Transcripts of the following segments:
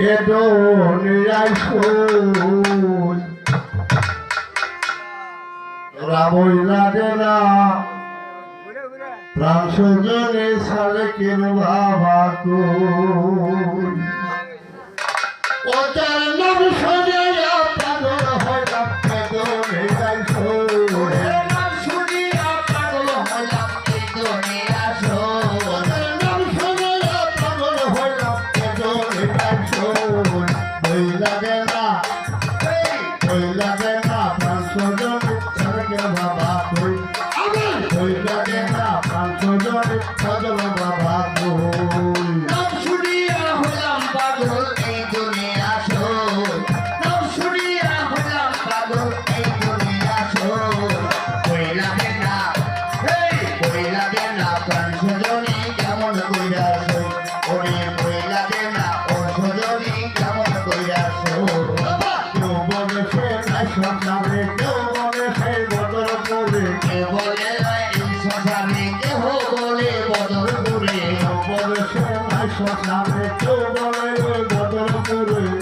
এ দুনিয়ায় ফুল রামই লাগে না। প্রাণ সুজনে সালে কেন Never love সকালে কেউ বলে সেই বদর করে কেউ বলে সকালে কেউ বলে বদর করে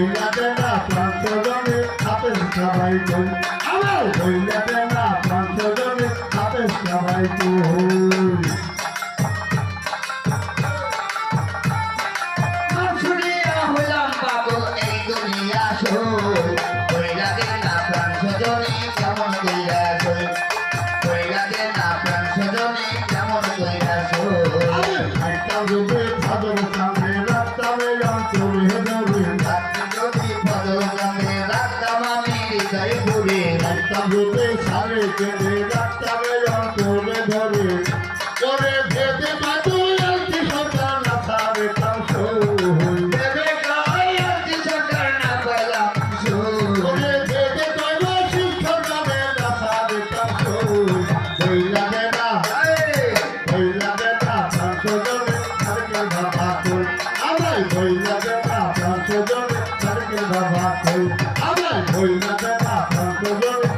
কইলা দেনা প্রান্ত জনে আপেল খাবাই কই আমার কইলা দেনা প্রান্ত জনে আপেল খাবাই কই Johnny. I'm not going to